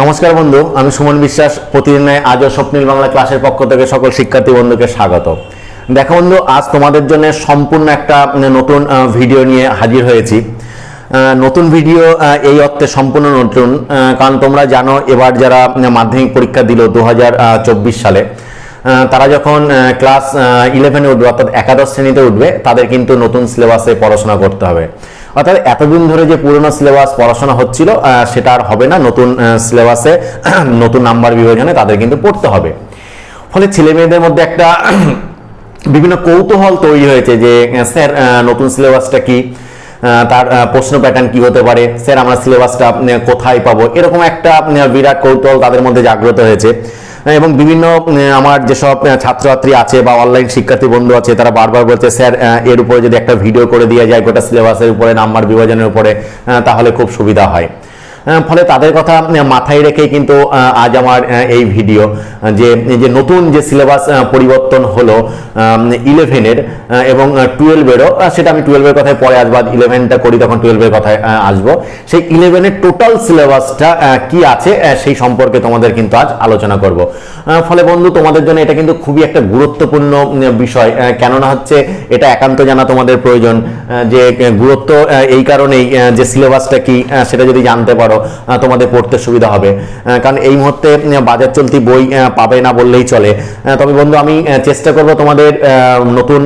নমস্কার বন্ধু, আমি সুমন বিশ্বাস। প্রতিদিনের আজও স্বপ্নীল বাংলা ক্লাসের পক্ষ থেকে সকল শিক্ষার্থী বন্ধুকে স্বাগত। দেখো বন্ধু, আজ তোমাদের জন্য সম্পূর্ণ একটা নতুন ভিডিও নিয়ে হাজির হয়েছি। নতুন ভিডিও এই অর্থে সম্পূর্ণ নতুন কারণ তোমরা জানো, এবার যারা মাধ্যমিক পরীক্ষা দিল দু হাজার চব্বিশ সালে তারা যখন ক্লাস ইলেভেনে উঠবে, অর্থাৎ একাদশ শ্রেণীতে উঠবে, তাদের কিন্তু নতুন সিলেবাসে পড়াশোনা করতে হবে। অর্থাৎ এতদিন ধরে যে পুরনো সিলেবাস পড়াশোনা হচ্ছিল সেটা আর হবে না। নতুন সিলেবাসে নতুন নাম্বার বিভাজনে তাদের কিন্তু পড়তে হবে। ফলে ছেলে মেয়েদের মধ্যে একটা বিভিন্ন কৌতূহল তৈরি হয়েছে যে স্যার নতুন সিলেবাসটা কি? তার প্রশ্ন প্যাটার্ন কি হতে পারে? স্যার, আমরা সিলেবাসটা কোথায় পাবো? এরকম একটা বিরাট কৌতূহল তাদের মধ্যে জাগ্রত হয়েছে। এবং বিভিন্ন আমার যেসব ছাত্রছাত্রী আছে বা অনলাইন শিক্ষার্থী বন্ধু আছে, তারা বারবার বলছে, স্যার এর উপরে যদি একটা ভিডিও করে দেওয়া যায় গোটা সিলেবাসের উপরে নাম্বার বিভাজনের উপরে তাহলে খুব সুবিধা হয়। ফলে তাদের কথা মাথায় রেখেই কিন্তু আজ আমার এই ভিডিও যে যে নতুন যে সিলেবাস পরিবর্তন হলো ইলেভেনের এবং টুয়েলভেরও সেটা আমি টুয়েলভের কথায় পরে আসব ইলেভেনটা করি, তখন টুয়েলভের কথায় আসব। সেই ইলেভেনের টোটাল সিলেবাসটা কি আছে সেই সম্পর্কে তোমাদের কিন্তু আজ আলোচনা করব। ফলে বন্ধু, তোমাদের জন্য এটা কিন্তু খুবই একটা গুরুত্বপূর্ণ বিষয় কেননা হচ্ছে, এটা একান্ত জানা তোমাদের প্রয়োজন যে গুরুত্ব এই কারণেই যে সিলেবাসটা কি সেটা যদি জানতে পারো আহ, তোমাদের পড়তে সুবিধা হবে। কারণ এই মুহূর্তে বাজার চলতি বই পাবে না বললেই চলে। তবে বন্ধু আমি চেষ্টা করব তোমাদের নতুন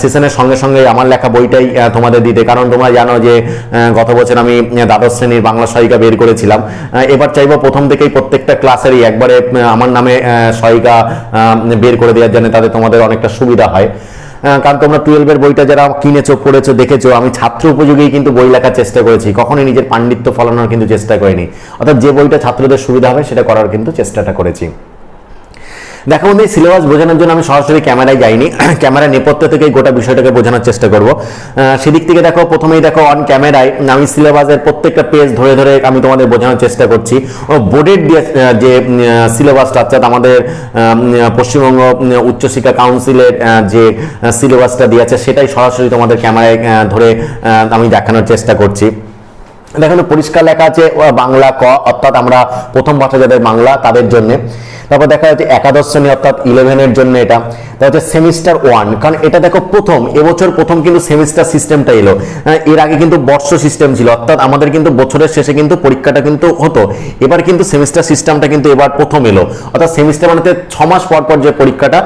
সেশনের সঙ্গে সঙ্গে আমার লেখা বইটাই তোমাদের দিতে। কারণ তোমরা জানো যে গত বছর আমি দ্বাদশ শ্রেণির বাংলা সহায়িকা বের করেছিলাম। এবার চাইব প্রথম থেকেই প্রত্যেকটা ক্লাসেরই একবারে আমার নামে সহায়িকা বের করে দেওয়ার জন্য তাতে তোমাদের অনেকটা সুবিধা হয়। কারণ তোমরা টুয়েলভের বইটা যারা কিনেছো, পড়েছো, দেখেছ, আমি ছাত্র উপযোগী কিন্তু বই লেখার চেষ্টা করেছি। কখনোই নিজের পাণ্ডিত্য ফলানোর কিন্তু চেষ্টা করিনি। অর্থাৎ যে বইটা ছাত্রদের সুবিধা হবে, সেটা করার কিন্তু চেষ্টাটা করেছি। দেখো বন্ধু সিলেবাস বোঝানোর জন্য আমি সরাসরি ক্যামেরায় যাইনি। ক্যামেরা নেপথ্য থেকেই গোটা বিষয়টাকে বোঝানোর চেষ্টা করব। সেদিক থেকে দেখো, প্রথমেই দেখো অন ক্যামেরায় আমি সিলেবাসের প্রত্যেকটা পেজ ধরে ধরে আমি তোমাদের বোঝানোর চেষ্টা করছি। বোর্ডের যে সিলেবাসটা অর্থাৎ আমাদের পশ্চিমবঙ্গ উচ্চশিক্ষা কাউন্সিলের যে সিলেবাসটা দিয়েছে, সেটাই সরাসরি তোমাদের ক্যামেরায় ধরে আমি দেখানোর চেষ্টা করছি। দেখানো পরিষ্কার লেখা আছে বাংলা ক, অর্থাৎ আমরা প্রথম ভাষা যাদের বাংলা, তাদের জন্য। তারপর দেখা যাচ্ছে একাদশ শ্রেণি অর্থাৎ ইলেভেনের জন্য এটা। তারপর হচ্ছে সেমিস্টার ওয়ান কারণ এটা দেখো প্রথম এবছর প্রথম কিন্তু সেমিস্টার সিস্টেমটা এলো। হ্যাঁ, এর আগে কিন্তু বর্ষ সিস্টেম ছিল অর্থাৎ আমাদের কিন্তু বছরের শেষে কিন্তু পরীক্ষাটা কিন্তু হতো। এবার কিন্তু সেমিস্টার সিস্টেমটা কিন্তু এবার প্রথম এলো। অর্থাৎ সেমিস্টার মানে ছ মাস পর পর যে পরীক্ষাটা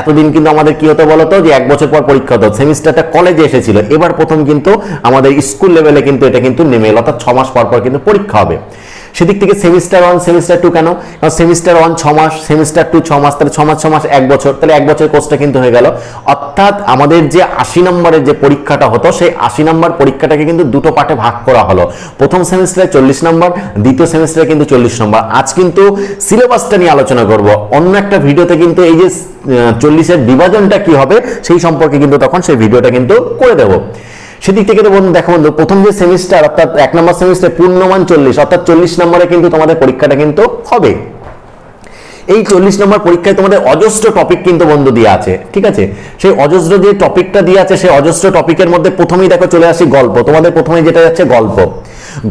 এতদিন কিন্তু আমাদের কি হতো বলতো? যে এক বছর পর পরীক্ষা হতো। সেমিস্টারটা কলেজে এসেছিল। এবার প্রথম কিন্তু আমাদের স্কুল লেভেলে কিন্তু এটা কিন্তু নেমে এলো। অর্থাৎ ছ মাস পর পর কিন্তু পরীক্ষা হবে। সেদিক থেকে সেমিস্টার ওয়ান সেমিস্টার টু কেন? কারণ সেমিস্টার ওয়ান ছ মাস সেমিস্টার টু ছ মাস, তাহলে ছ মাস ছ মাস এক বছর। তাহলে এক বছর কোর্সটা কিন্তু হয়ে গেল। অর্থাৎ আমাদের যে আশি নম্বরের যে পরীক্ষাটা হতো, সেই আশি নম্বর পরীক্ষাটাকে কিন্তু দুটো পার্টে ভাগ করা হলো। প্রথম সেমিস্টারে চল্লিশ নম্বর, দ্বিতীয় সেমিস্টারে কিন্তু চল্লিশ নম্বর। আজ কিন্তু সিলেবাসটা নিয়ে আলোচনা করব। অন্য একটা ভিডিওতে কিন্তু এই যে চল্লিশের বিভাজনটা কি হবে, সেই সম্পর্কে কিন্তু তখন সেই ভিডিওটা কিন্তু করে দেবো। সেদিক থেকে তো বন্ধু দেখো বন্ধু, প্রথম যে সেমিস্টার অর্থাৎ এক নম্বর সেমিস্টার পূর্ণমান চল্লিশ, অর্থাৎ চল্লিশ নম্বরে কিন্তু তোমাদের পরীক্ষাটা কিন্তু হবে। এই চল্লিশ নম্বর পরীক্ষায় তোমাদের অজস্র টপিক কিন্তু বন্ধু দিয়ে আছে, ঠিক আছে? সেই অজস্র যে টপিকটা দিয়ে আছে, সেই অজস্র টপিকের মধ্যে প্রথমেই দেখো চলে আসি গল্প। তোমাদের প্রথমেই যেটা যাচ্ছে গল্প।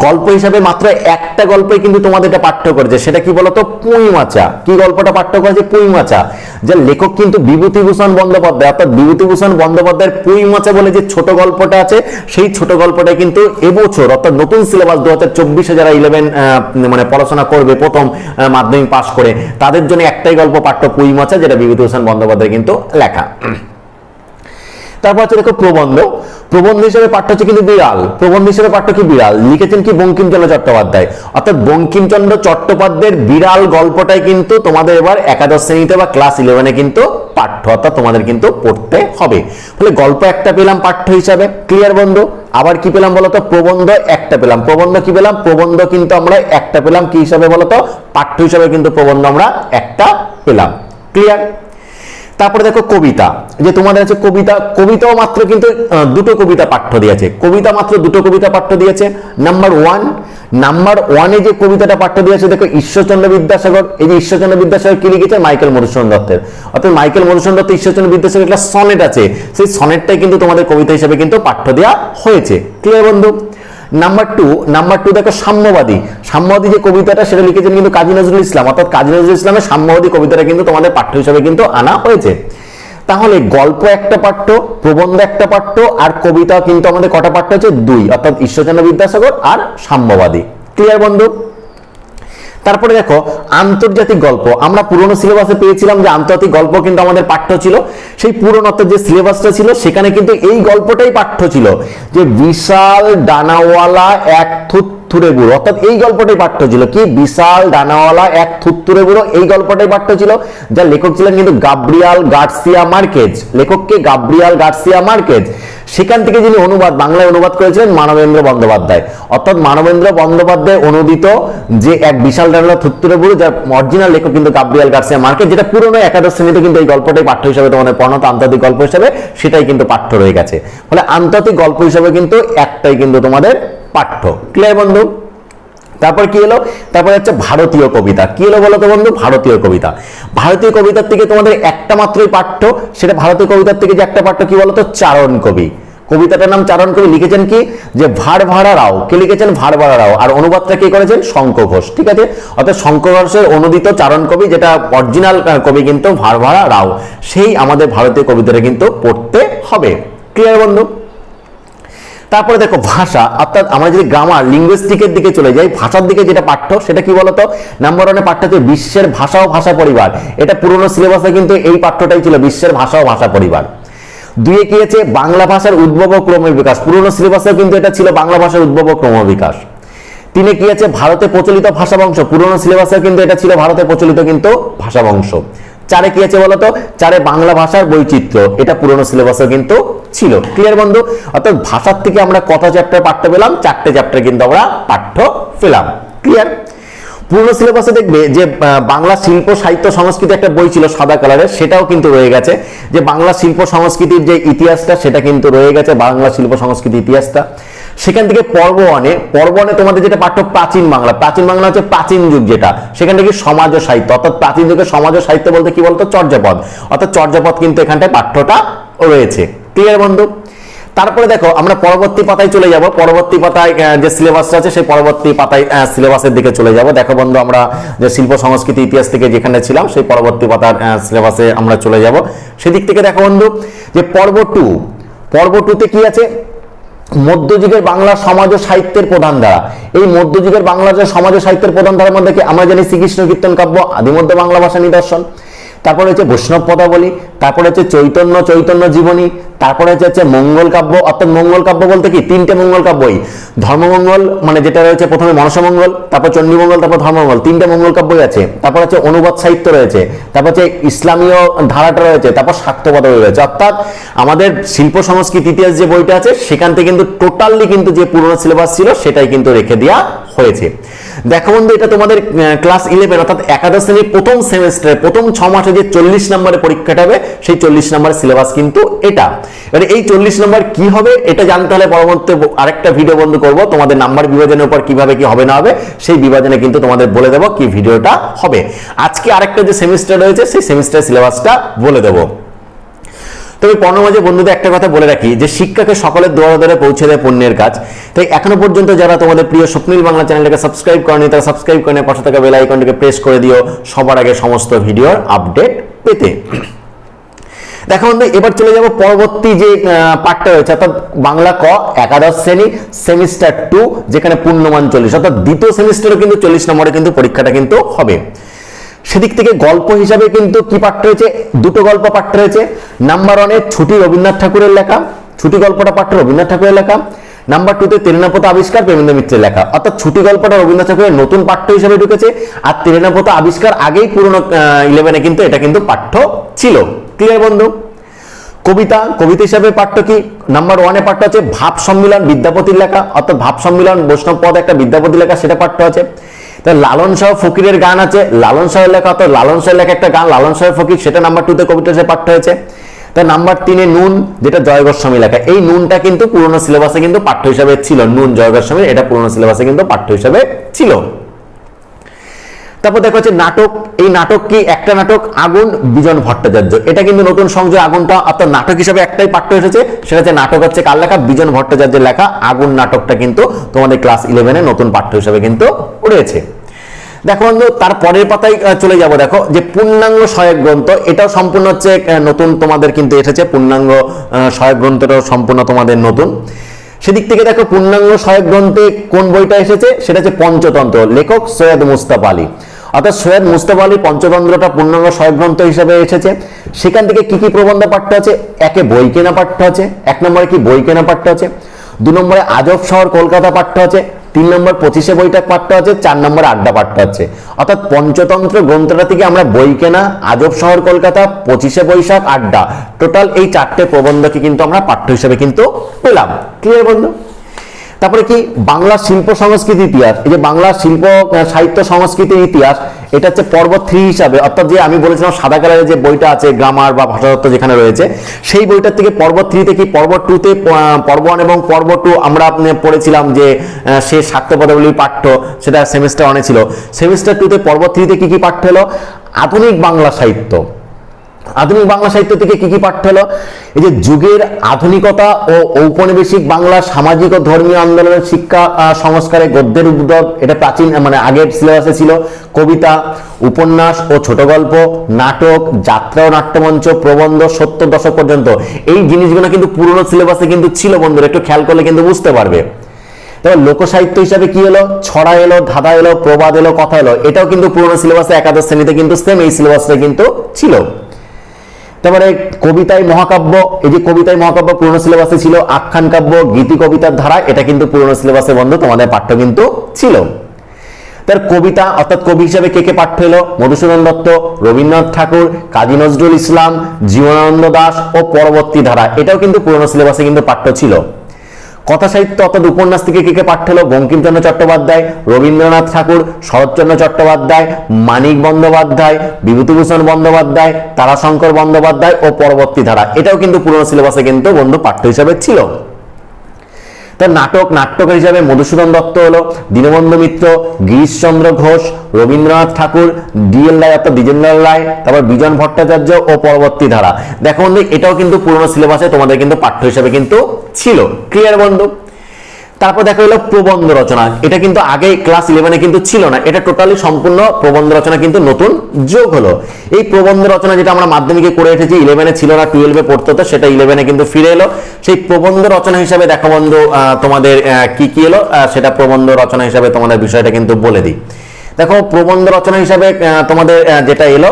গল্প হিসাবে মাত্র একটা গল্পই কিন্তু তোমাদের এটা পাঠ্য করেছে। সেটা কি বলতো? পুঁই মাচা। কি গল্পটা পাঠ্য করেছে? পুঁই মাচা। যার লেখক কিন্তু বিভূতিভূষণ বন্দ্যোপাধ্যায়, অর্থাৎ বিভূতিভূষণ বন্দ্যোপাধ্যায়ের পুঁই মাচা বলে যে ছোট গল্পটা আছে, সেই ছোট গল্পটা কিন্তু এবছর, অর্থাৎ নতুন সিলেবাস দু হাজার চব্বিশে যারা ইলেভেন মানে পড়াশোনা করবে, প্রথম মাধ্যমিক পাশ করে, তাদের জন্য একটাই গল্প পাঠ্য পুঁই মাচা, যেটা বিভূতিভূষণ বন্দ্যোপাধ্যায় কিন্তু লেখা। তারপর হচ্ছে দেখো প্রবন্ধ। প্রবন্ধ হিসেবে পাঠ্য হচ্ছে কিন্তু বিড়াল। প্রবন্ধ হিসেবে পাঠ্য কি বিড়াল? লিখেছেন কি বঙ্কিমচন্দ্র চট্টোপাধ্যায়। অর্থাৎ বঙ্কিমচন্দ্র চট্টোপাধ্যায়ের বিড়াল গল্পটাই কিন্তু তোমাদের এবার একাদশ শ্রেণীতে বা ক্লাস ইলেভেনে কিন্তু পাঠ্য, অর্থাৎ তোমাদের কিন্তু পড়তে হবে। ফলে গল্প একটা পেলাম পাঠ্য হিসাবে ক্লিয়ার বন্ধু? আবার কি পেলাম বলতো? প্রবন্ধ একটা পেলাম। প্রবন্ধ কি পেলাম? প্রবন্ধ কিন্তু আমরা একটা পেলাম কি হিসাবে বলতো? পাঠ্য হিসাবে কিন্তু প্রবন্ধ আমরা একটা পেলাম। ক্লিয়ার তারপরে দেখো কবিতা, যে তোমাদের আছে কবিতা, কবিতাও মাত্র কিন্তু দুটো কবিতা পাঠ্য দিয়েছে। কবিতা মাত্র দুটো কবিতা পাঠ্য দিয়েছে। নাম্বার ওয়ান নাম্বার ওয়ানে যে কবিতাটা পাঠ্য দিয়েছে, দেখো ঈশ্বরচন্দ্র বিদ্যাসাগর, এই যে ঈশ্বরচন্দ্র বিদ্যাসাগর কি লিখেছে? মাইকেল মধুসূদন দত্তের। অর্থাৎ মাইকেল মধুসূদন দত্ত ঈশ্বরচন্দ্র বিদ্যাসাগর একটা সনেট আছে। সেই সনেটটাই কিন্তু তোমাদের কবিতা হিসেবে কিন্তু পাঠ্য দেওয়া হয়েছে। ক্লিয়ার বন্ধু? নাম্বার টু নাম্বার টু দেখো সাম্যবাদী। সাম্যবাদী যে কবিতাটা সেটা লিখেছেন কিন্তু কাজী নজরুল ইসলাম। অর্থাৎ কাজী নজরুল ইসলামের সাম্যবাদী কবিতাটা কিন্তু তোমাদের পাঠ্য হিসাবে কিন্তু আনা হয়েছে। তাহলে গল্প একটা পাঠ্য, প্রবন্ধ একটা পাঠ্য, আর কবিতা কিন্তু আমাদের কটা পাঠ্য হচ্ছে দুই, অর্থাৎ ঈশ্বরচন্দ্র বিদ্যাসাগর আর সাম্যবাদী। ক্লিয়ার বন্ধু? তারপরে দেখো, আন্তর্জাতিক গল্প। আমরা পুরনো সিলেবাসে পেয়েছিলাম যে আন্তর্জাতিক গল্প কিন্তু আমাদের পাঠ্য ছিল। সেই পুরনো অর্থাৎ যে সিলেবাসটা ছিল, সেখানে কিন্তু এই গল্পটাই পাঠ্য ছিল। যে বিশাল ডানাওয়ালা এক থুত্থুরে বুড়ো অর্থাৎ এই গল্পটাই পাঠ্য ছিল। কি? বিশাল ডানাওয়ালা এক থুত্থুরে বুড়ো এই গল্পটাই পাঠ্য ছিল। যার লেখক ছিলেন কিন্তু গাব্রিয়াল গার্সিয়া মার্কেজ। লেখককে গাব্রিয়াল গার্সিয়া মার্কেজ। সেখান থেকে যিনি অনুবাদ, বাংলায় অনুবাদ করেছিলেন মানবেন্দ্র বন্দ্যোপাধ্যায়। অর্থাৎ মানবেন্দ্র বন্দ্যোপাধ্যায় অনুদিত যে এক বিশাল ডানা থুত্তুরে বুড়ো যার অরিজিনাল লেখক কিন্তু গাব্রিয়াল গার্সিয়া মার্কেজ যেটা পুরনো একাদশ শ্রেণীতে কিন্তু এই গল্পটাই পাঠ্য হিসাবে তোমাদের পড়ানো আন্তর্জাতিক গল্প হিসাবে সেটাই কিন্তু পাঠ্য রয়ে গেছে। ফলে আন্তর্জাতিক গল্প হিসাবে কিন্তু একটাই কিন্তু তোমাদের পাঠ্য। ক্লিয়ার বন্ধু? তারপর কি এলো? তারপর হচ্ছে ভারতীয় কবিতা। কি এলো বলো তো বন্ধু? ভারতীয় কবিতা। ভারতীয় কবিতার থেকে তোমাদের একটা মাত্রই পাঠ্য, সেটা ভারতীয় কবিতার থেকে যে একটা পাঠ্য কি বলতো? চারণ কবি। কবিতাটার নাম চারণ কবি লিখেছেন কি? যে ভার ভাড়া রাও। কে লিখেছেন? ভার ভাড়া রাও। আর অনুবাদটা কে করেছেন শঙ্খ ঘোষ। ঠিক আছে? অর্থাৎ শঙ্খ ঘোষের অনুদিত চারণ কবি, যেটা অরিজিনাল কবি কিন্তু ভার ভাড়া রাও। সেই আমাদের ভারতীয় কবিতাটা কিন্তু পড়তে হবে। ক্লিয়ার বন্ধু? তারপরে দেখো, ভাষা। অর্থাৎ আমরা যদি গ্রামার লিঙ্গুইস্টিকের দিকে চলে যাই, ভাষার দিকে যেটা পাঠ্য, সেটা কি বলতো? নাম্বার ওয়ানে পাঠ্য হচ্ছে বিশ্বের ভাষা ও ভাষা পরিবার। এটা পুরনো সিলেবাসে কিন্তু এই পাঠ্যটাই ছিল, বিশ্বের ভাষা ও ভাষা পরিবার। দুয়ে কি আছে? বাংলা ভাষার উদ্ভব ও ক্রম বিকাশ। পুরনো সিলেবাসে কিন্তু এটা ছিল বাংলা ভাষার উদ্ভব ও ক্রম বিকাশ। তিনে কি আছে? ভারতে প্রচলিত ভাষা বংশ পুরনো সিলেবাসে কিন্তু এটা ছিল ভারতে প্রচলিত কিন্তু ভাষা বংশ চারে কি আছে বলতো? চারে বাংলা ভাষার বৈচিত্র্য। এটা পুরনো সিলেবাসে কিন্তু ছিল। ক্লিয়ার বন্ধু? অর্থাৎ ভাষার থেকে আমরা কত চ্যাপ্টার পাঠ্য পেলাম? চারটে চ্যাপ্টার কিন্তু আমরা পাঠ্য পেলাম। ক্লিয়ার পুরনো সিলেবাসে দেখবে যে বাংলা শিল্প, সাহিত্য, সংস্কৃতি একটা বই ছিল সাদা কালারের, সেটাও কিন্তু রয়ে গেছে। যে বাংলা শিল্প, সংস্কৃতির যে ইতিহাসটা, সেটা কিন্তু রয়ে গেছে বাংলা শিল্প, সংস্কৃতি, ইতিহাসটা। সেখান থেকে পর্ব ওয়ানে পর্ব ওয়ানে তোমাদের যেটা পাঠ্য, প্রাচীন বাংলা। প্রাচীন বাংলা হচ্ছে প্রাচীন যুগ যেটা। সেখান থেকে সমাজ ও সাহিত্য। অর্থাৎ প্রাচীন যুগের সমাজ ও সাহিত্য বলতে কি বলতো? চর্যাপদ। অর্থাৎ চর্যাপদ কিন্তু এখানটায় পাঠ্যটা রয়েছে। ক্লিয়ার বন্ধু? তারপরে দেখো, আমরা পরবর্তী পাতায় চলে যাব। পরবর্তী পাতায় যে সিলেবাসটা আছে, সেই পরবর্তী পাতায় সিলেবাসের দিকে চলে যাব। দেখো বন্ধু, আমরা যে শিল্প, সংস্কৃতি, ইতিহাস থেকে যেখানে ছিলাম, সেই পরবর্তী পাতার সিলেবাসে আমরা চলে যাব। সেদিক থেকে দেখো বন্ধু, যে পর্ব টু, পর্ব টুতে কি আছে? মধ্যযুগের বাংলা সমাজ ও সাহিত্যের প্রধান ধারা। এই মধ্যযুগের বাংলা যে সমাজ ও সাহিত্যের প্রধান ধারার মধ্যে কি আমরা জানি শ্রীকৃষ্ণ কীর্তন কাব্য, আদিমধ্য বাংলা ভাষা নিদর্শন। তারপরে হচ্ছে বৈষ্ণব পদাবলী। তারপরে হচ্ছে চৈতন্য চৈতন্য জীবনী, তারপরে হচ্ছে মঙ্গল কাব্য, অর্থাৎ মঙ্গল কাব্য বলতে কি? তিনটে মঙ্গল কাব্যই। ধর্মমঙ্গল মানে যেটা রয়েছে প্রথমে মনসামঙ্গল, তারপর চণ্ডীমঙ্গল, তারপর ধর্মমঙ্গল, তিনটে মঙ্গল কাব্যই আছে। তারপর হচ্ছে অনুবাদ সাহিত্য রয়েছে, তারপর হচ্ছে ইসলামীয় ধারাটা রয়েছে, তারপর শাক্তপদ রয়েছে। অর্থাৎ আমাদের শিল্প, সংস্কৃতি, ইতিহাস যে বইটা আছে, সেখান থেকে কিন্তু টোটালি কিন্তু যে পুরনো সিলেবাস ছিল, সেটাই কিন্তু রেখে দেওয়া হয়েছে। দেখো বন্ধু, এটা তোমাদের ক্লাস ইলেভেন অর্থাৎ একাদশ শ্রেণির প্রথম সেমিস্টারে প্রথম ছ মাসে যে চল্লিশ নম্বরের পরীক্ষাটা হবে সেই চল্লিশ নম্বরের সিলেবাস কিন্তু এটা। এবারে এই চল্লিশ নম্বর কি হবে, এটা জানতে হলে পরবর্তী আরেকটা ভিডিও বন্ধ করব। তোমাদের নাম্বার বিভাজনের উপর কীভাবে কি হবে না হবে, সেই বিভাজনে কিন্তু তোমাদের বলে দেবো কি ভিডিওটা হবে। আজকে আরেকটা যে সেমিস্টার রয়েছে, সেই সেমিস্টার সিলেবাসটা বলে দেবো। তবে পর্ণমাঝে বন্ধুদের একটা কথা বলে রাখি, যে শিক্ষাকে সকলের দোয়া ধরে পৌঁছে দেয় পণ্যের কাজ। তাই এখনও পর্যন্ত যারা তোমাদের প্রিয় স্বপ্নিল বাংলা চ্যানেলটাকে সাবস্ক্রাইব করেনি, তারা সাবস্ক্রাইব করে পাশে থাকা বেল আইকনটাকে প্রেস করে দিও। সবার আগে সমস্ত ভিডিওর আপডেট পেতে। দেখো বন্ধু, এবার চলে যাব পরবর্তী যে পাঠটা রয়েছে, অর্থাৎ বাংলা ক, একাদশ শ্রেণি সেমিস্টার টু যেখানে পূর্ণমান চল্লিশ, অর্থাৎ দ্বিতীয় সেমিস্টারও কিন্তু চল্লিশ নম্বরে কিন্তু পরীক্ষাটা কিন্তু হবে। সেদিক থেকে গল্প হিসাবে কিন্তু কি পাঠ রয়েছে? দুটো গল্প পাঠ রয়েছে। নাম্বার ওয়ানে ছুটি রবীন্দ্রনাথ ঠাকুরের লেখা, ছুটি গল্পটা পাঠ রবীন্দ্রনাথ ঠাকুরের লেখা। নাম্বার টুতে তেরেনাপত আবিষ্কার প্রেমেন্দ্র মিত্রের লেখা। অর্থাৎ ছুটি গল্পটা রবীন্দ্রনাথ ঠাকুরের নতুন পাঠ্য হিসেবে ঢুকেছে, আর তেরেনাপত আবিষ্কার আগেই পুরনো ইলেভেনে কিন্তু এটা কিন্তু পাঠ্য ছিল। ক্লিয়ার বন্ধু? কবিতা কবিতা হিসাবে পাঠ্য কি? নাম্বার ওয়ানে পাঠ্য আছে ভাব সম্মিলন, বিদ্যাপতির লেখা। অর্থাৎ ভাব সম্মিলন, বৈষ্ণব পদ একটা বিদ্যাপতির লেখা, সেটা পাঠ্য আছে। তা লালন শাহ ফকিরের গান আছে। লালন শাহের লেখা, অর্থাৎ লালন শাহের লেখা একটা গান, লালন শাহের ফকির, সেটা নাম্বার টুতে কবিতা হিসেবে পাঠ্য হয়েছে। তা নাম্বার তিনে নুন, যেটা জয় গোস্বামী লেখা। এই নুনটা কিন্তু পুরনো সিলেবাসে কিন্তু পাঠ্য হিসাবে ছিল। নুন জয় গোস্বামীর এটা পুরনো সিলেবাসে কিন্তু পাঠ্য হিসাবে ছিল। তারপর দেখো হচ্ছে নাটক। এই নাটক কি? একটা নাটক, আগুন, বিজন ভট্টাচার্য। এটা কিন্তু নতুন সংযোগ আগুনটা, অর্থাৎ নাটক হিসাবে একটাই পাঠ্য এসেছে। সেটা হচ্ছে নাটক হচ্ছে কার লেখা? বিজন ভট্টাচার্যের লেখা। আগুন নাটকটা কিন্তু তোমাদের ক্লাস ইলেভেনে নতুন পাঠ্য হিসাবে কিন্তু রয়েছে দেখো বন্ধু, তার পরের পাতায় চলে যাব। দেখো, যে পূর্ণাঙ্গ সহায়ক গ্রন্থ, এটাও সম্পূর্ণ হচ্ছে নতুন, তোমাদের কিন্তু এসেছে। পূর্ণাঙ্গ সহায়ক গ্রন্থটাও সম্পূর্ণ তোমাদের নতুন। সেদিক থেকে দেখো, পূর্ণাঙ্গ সহায়ক গ্রন্থে কোন বইটা এসেছে? সেটা হচ্ছে পঞ্চতন্ত্র, লেখক সৈয়দ মুস্তাফা আলী। অর্থাৎ সৈয়দ মুস্তাফা আলী পঞ্চতন্ত্রটা পূর্ণাঙ্গ সহায়ক গ্রন্থ হিসেবে এসেছে। সেখান থেকে কি কি প্রবন্ধ পাঠ্য আছে? একে বই কেনা পাঠ্য আছে, এক নম্বরে কি বই কেনা পাঠ্য আছে, দু নম্বরে আজব শহর কলকাতা পাঠ্য আছে তিন নম্বর পঁচিশে বইটা পাঠ্য আছে চার নম্বর আড্ডা পাঠ্য আছে অর্থাৎ পঞ্চতন্ত্র গ্রন্থটা থেকে আমরা বই কেনা, আজব শহর কলকাতা, পঁচিশে বৈশাখ, আড্ডা। টোটাল এই চারটে প্রবন্ধকে কিন্তু আমরা পাঠ্য হিসেবে কিন্তু পেলাম। ক্লিয়ার বন্ধু? তারপরে কি? বাংলা শিল্প সংস্কৃতি ইতিহাস। এই যে বাংলা শিল্প সাহিত্য সংস্কৃতির ইতিহাস, এটা হচ্ছে পর্ব থ্রি হিসাবে। অর্থাৎ যে আমি বলেছিলাম সাদা কালারের যে বইটা আছে গ্রামার বা ভাষাতত্ত্ব যেখানে রয়েছে, সেই বইটার থেকে পর্ব থ্রিতে কি? পর্ব টুতে পর্ব ওয়ান এবং পর্ব টু আমরা পড়েছিলাম যে সে শাক্ত পাঠ্য, সেটা সেমিস্টার ওয়ানে ছিল। সেমিস্টার টুতে পর্ব থ্রিতে কি কি পাঠ্য হলো আধুনিক বাংলা সাহিত্য। আধুনিক বাংলা সাহিত্য থেকে কি কি পাঠ্য হলো? এই যে যুগের আধুনিকতা ও ঔপনিবেশিক বাংলা সামাজিক ও ধর্মীয় আন্দোলনের শিক্ষা সংস্কারে গদ্যের উদ্যোগ এটা প্রাচীন মানে আগের সিলেবাসে ছিল। কবিতা, উপন্যাস ও ছোট গল্প, নাটক, যাত্রা ও নাট্যমঞ্চ, প্রবন্ধ সত্তর দশক পর্যন্ত। এই জিনিসগুলো কিন্তু পুরনো সিলেবাসে কিন্তু ছিল, বন্ধুরা, একটু খেয়াল করলে কিন্তু বুঝতে পারবে। তবে লোকসাহিত্য হিসাবে কি এলো? ছড়া এলো, ধাঁধা এলো, প্রবাদ এলো, কথা এলো, এটাও কিন্তু পুরনো সিলেবাসে একাদশ শ্রেণীতে কিন্তু সেম এই সিলেবাসটা কিন্তু ছিল। তারপরে কবিতায় মহাকাব্য, এই যে কবিতায় মহাকাব্য পুরনো সিলেবাসে ছিল, আখ্যান কাব্য, গীতি কবিতার ধারা, এটা কিন্তু পুরনো সিলেবাসে বন্ধু, তোমাদের পাঠ্য কিন্তু ছিল। তার কবিতা, অর্থাৎ কবি হিসাবে কে কে পাঠ্য এলো মধুসূদন দত্ত, রবীন্দ্রনাথ ঠাকুর, কাজী নজরুল ইসলাম, জীবনানন্দ দাস ও পরবর্তী ধারা, এটাও কিন্তু পুরনো সিলেবাসে কিন্তু পাঠ্য ছিল। কথা সাহিত্য অর্থাৎ উপন্যাস থেকে কে কে পাঠ হলো বঙ্কিমচন্দ্র চট্টোপাধ্যায়, রবীন্দ্রনাথ ঠাকুর, শরৎচন্দ্র চট্টোপাধ্যায়, মানিক বন্দ্যোপাধ্যায়, বিভূতিভূষণ বন্দ্যোপাধ্যায়, তারাশঙ্কর বন্দ্যোপাধ্যায় ও পরবর্তী ধারা। এটাও কিন্তু পুরনো সিলেবাসে কিন্তু বন্ধু পাঠ্য হিসাবে ছিল। তার নাটক নাট্যকার হিসাবে মধুসূদন দত্ত হলো, দীনবন্ধু মিত্র, গিরিশচন্দ্র ঘোষ, রবীন্দ্রনাথ ঠাকুর ডিএল রায় অর্থাৎ দ্বিজেন্দ্র রায়, তারপর বিজন ভট্টাচার্য ও পরবর্তী ধারা। দেখো বন্ধু, এটাও কিন্তু পুরনো সিলেবাসে তোমাদের কিন্তু পাঠ্য হিসাবে কিন্তু ছিল। ক্লিয়ার বন্ধু? তারপর দেখা হলো প্রবন্ধ রচনা। এটা কিন্তু আগে ক্লাস ইলেভেনে কিন্তু ছিল না। এটা টোটালি সম্পূর্ণ প্রবন্ধ রচনা কিন্তু নতুন যোগ হলো। এই প্রবন্ধ রচনা যেটা আমরা মাধ্যমিকে করে এসেছি ইলেভেনে ছিল না টুয়েলভে পড়তে হতো, সেটা ইলেভেনে কিন্তু ফিরে এলো। সেই প্রবন্ধ রচনা হিসাবে দেখো বন্ধু তোমাদের কি কি এলো? সেটা প্রবন্ধ রচনা হিসাবে তোমাদের বিষয়টা কিন্তু বলে দিই। দেখো, প্রবন্ধ রচনা হিসাবে তোমাদের যেটা এলো,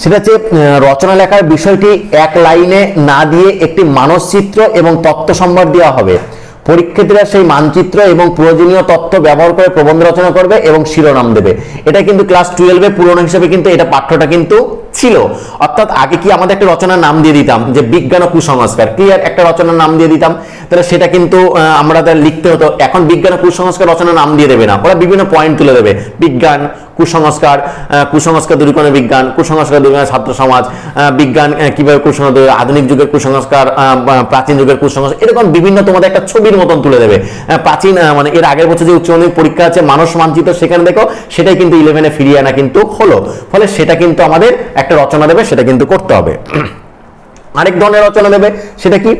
সেটা হচ্ছে রচনা লেখার বিষয়টি এক লাইনে না দিয়ে একটি মানসচিত্র এবং তত্ত্ব সম্ভার দেওয়া হবে। পরীক্ষার্থীরা সেই মানচিত্র এবং প্রয়োজনীয় তথ্য ব্যবহার করে প্রবন্ধ রচনা করবে এবং শিরোনাম দেবে। এটা কিন্তু ক্লাস টুয়েলভে পুরনো হিসেবে কিন্তু এটা পাঠ্যটা কিন্তু ছিল। অর্থাৎ আগে কি আমাদের একটা রচনার নাম দিয়ে দিতাম, যে বিজ্ঞান ও কুসংস্কার। ক্লিয়ার একটা রচনার নাম দিয়ে দিতাম। তাহলে সেটা কিন্তু আমরা তার লিখতে হতো। এখন বিজ্ঞান কুসংস্কার রচনা নাম দিয়ে দেবে না। ওরা বিভিন্ন পয়েন্ট তুলে দেবে। বিজ্ঞান, কুসংস্কার কুসংস্কার দূরীকরণের বিজ্ঞান, কুসংস্কার দূরীকরণের ছাত্র সমাজ বিজ্ঞান কীভাবে কুসংস্কার আধুনিক যুগের কুসংস্কার প্রাচীন যুগের কুসংস্কার, এরকম বিভিন্ন তোমাদের একটা ছবির মতন তুলে দেবে। প্রাচীন মানে এর আগের বছর যে উচ্চ মাধ্যমিক পরীক্ষা আছে, মানস মানচিত্র, সেখানে দেখো, সেটাই কিন্তু ইলেভেনে ফিরিয়ে আনা কিন্তু হলো। ফলে সেটা কিন্তু আমাদের একটা রচনা দেবে, সেটা কিন্তু করতে হবে। আরেক ধরনের রচনা দেবে, সেটা কি?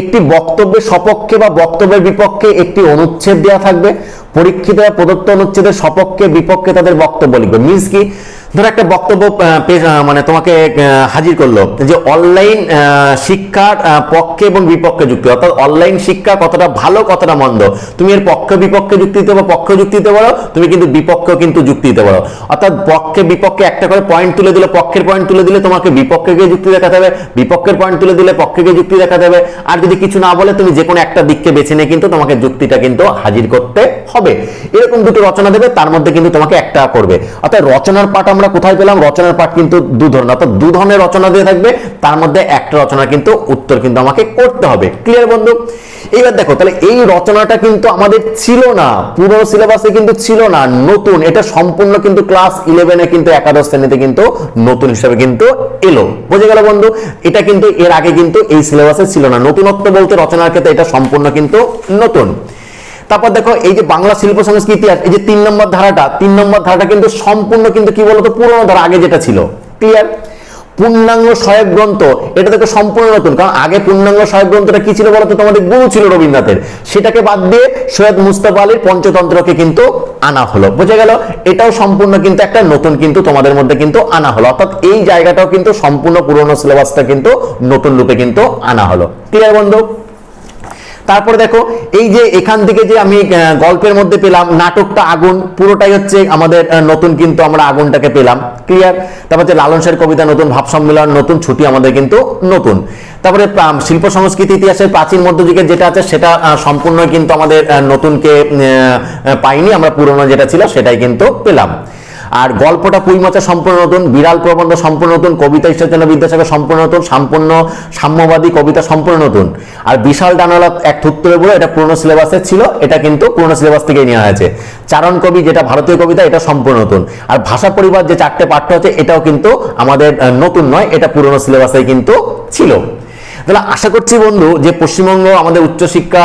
একটি বক্তব্যের সপক্ষে বা বক্তব্যের বিপক্ষে একটি অনুচ্ছেদ দেওয়া থাকবে। পরীক্ষিত প্রদত্ত অনুচ্ছেদের সপক্ষে বিপক্ষে তাদের বক্তব্য লিখবে। মিনস কি? ধরো একটা বক্তব্য মানে তোমাকে হাজির করল যে অনলাইন শিক্ষার পক্ষে এবং বিপক্ষে যুক্তি। অর্থাৎ অনলাইন শিক্ষা কতটা ভালো, কতটা মন্দ। তুমি এর পক্ষে বিপক্ষে যুক্তি দিতে পারো পক্ষে যুক্তি দিতে পারো, তুমি কিন্তু বিপক্ষেও কিন্তু যুক্তি দিতে পারো। অর্থাৎ পক্ষে বিপক্ষে একটা করে পয়েন্ট তুলে দিলে পক্ষের পয়েন্ট তুলে দিলে তোমাকে বিপক্ষে গিয়ে যুক্তি দেখাতে হবে, বিপক্ষের পয়েন্ট তুলে দিলে পক্ষে গিয়ে যুক্তি দেখাতে হবে। আর যদি কিছু না বলে তুমি যে কোনো একটা দিককে বেছে নিয়ে কিন্তু তোমাকে যুক্তিটা কিন্তু হাজির করতে হবে। এরকম দুটো রচনা দেবে, তার মধ্যে কিন্তু তোমাকে একটা করবে। অর্থাৎ রচনার পাঠ আমরা কোথায় পেলাম? রচনার পাঠ কিন্তু দু ধরনের, অর্থাৎ দু ধরনের রচনা দিয়ে থাকবে, তার মধ্যে একটা রচনা কিন্তু উত্তর কিন্তু আমাকে করতে হবে। ক্লিয়ার বন্ধু? এইবার দেখো, তাহলে এই রচনাটা কিন্তু আমাদের ছিল না, পুরো সিলেবাসে কিন্তু ছিল না, নতুন, এটা সম্পূর্ণ কিন্তু ক্লাস ইলেভেনে কিন্তু একাদশ শ্রেণীতে কিন্তু নতুন হিসাবে কিন্তু এলো। বুঝে গেল বন্ধু? এটা কিন্তু এর আগে কিন্তু এই সিলেবাসে ছিল না। নতুনত্ব বলতে রচনার ক্ষেত্রে এটা সম্পূর্ণ কিন্তু নতুন। তারপর দেখো, এই যে বাংলা শিল্প, সংস্কৃতি ইতিহাস, এই যে তিন নম্বর ধারাটা, তিন নম্বর ধারাটা কিন্তু সম্পূর্ণ কিন্তু কি বলতো? পুরোনো ধারা, আগে যেটা ছিল। ক্লিয়ার পূর্ণাঙ্গ সহায়ক গ্রন্থ, এটা দেখো সম্পূর্ণ নতুন। কারণ আগে পূর্ণাঙ্গ সহায়ক গ্রন্থটা কি ছিল বলতো? তোমাদের গুরু ছিল রবীন্দ্রনাথের। সেটাকে বাদ দিয়ে সৈয়দ মুস্তাফা আলীর পঞ্চতন্ত্রকে কিন্তু আনা হলো। বুঝে গেল? এটাও সম্পূর্ণ কিন্তু একটা নতুন কিন্তু তোমাদের মধ্যে কিন্তু আনা হলো। অর্থাৎ এই জায়গাটাও কিন্তু সম্পূর্ণ পুরনো সিলেবাসটা কিন্তু নতুন রূপে কিন্তু আনা হলো। ক্লিয়ার বন্ধু? তারপরে দেখো, এই যে এখান থেকে যে আমি গল্পের মধ্যে পেলাম, নাটকটা আগুন, পুরোটাই হচ্ছে আমাদের নতুন কিন্তু আমরা আগুনটাকে পেলাম ক্লিয়ার তারপর যে লালন শাহের কবিতা, নতুন ভাব সম্মেলন, নতুন ছুটি আমাদের কিন্তু নতুন। তারপরে শিল্প সংস্কৃতি ইতিহাসের প্রাচীন মধ্যযুগের যেটা আছে, সেটা সম্পূর্ণ কিন্তু আমাদের নতুনকে পাইনি, আমরা পুরনো যেটা ছিল, সেটাই কিন্তু পেলাম। আর গল্পটা পুইমাচা সম্পূর্ণ নতুন, বিড়াল প্রবন্ধ সম্পূর্ণ নতুন, কবিতা ঈশ্বরচন্দ্র বিদ্যাসাগর সম্পূর্ণ নতুন, সম্পূর্ণ সাম্যবাদী কবিতা সম্পূর্ণ নতুন। আর বিশাল ডানালা এক থুত্তরে বলে এটা পুরনো সিলেবাসের ছিল, এটা কিন্তু পুরনো সিলেবাস থেকেই নেওয়া হয়েছে। চারণ কবি যেটা ভারতীয় কবিতা, এটা সম্পূর্ণ নতুন। আর ভাষা পরিবার যে চারটে পাঠ্য আছে, এটাও কিন্তু আমাদের নতুন নয়, এটা পুরনো সিলেবাসে কিন্তু ছিল। তাহলে আশা করছি বন্ধু যে পশ্চিমবঙ্গ আমাদের উচ্চশিক্ষা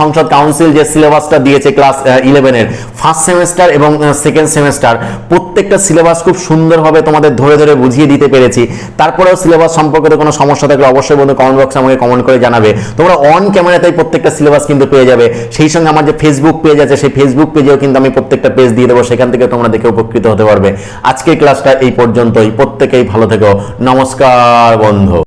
সংসদ কাউন্সিল যে সিলেবাসটা দিয়েছে ক্লাস ইলেভেনের ফার্স্ট সেমেস্টার এবং সেকেন্ড সেমেস্টার প্রত্যেকটা সিলেবাস খুব সুন্দরভাবে তোমাদের ধরে ধরে বুঝিয়ে দিতে পেরেছি। তারপরেও সিলেবাস সম্পর্কিত কোনো সমস্যা থাকলে অবশ্যই বন্ধু কমেন্ট বক্সে আমাকে কমেন্ট করে জানাবে। তোমরা অন ক্যামেরাতেই প্রত্যেকটা সিলেবাস কিন্তু পেয়ে যাবে। সেই সঙ্গে আমার যে ফেসবুক পেজ আছে, সেই ফেসবুক পেজেও কিন্তু আমি প্রত্যেকটা পেজ দিয়ে দেবো। সেখান থেকে তোমরা দেখে উপকৃত হতে পারবে। আজকের ক্লাসটা এই পর্যন্তই। প্রত্যেকেই ভালো থেকো। নমস্কার বন্ধু।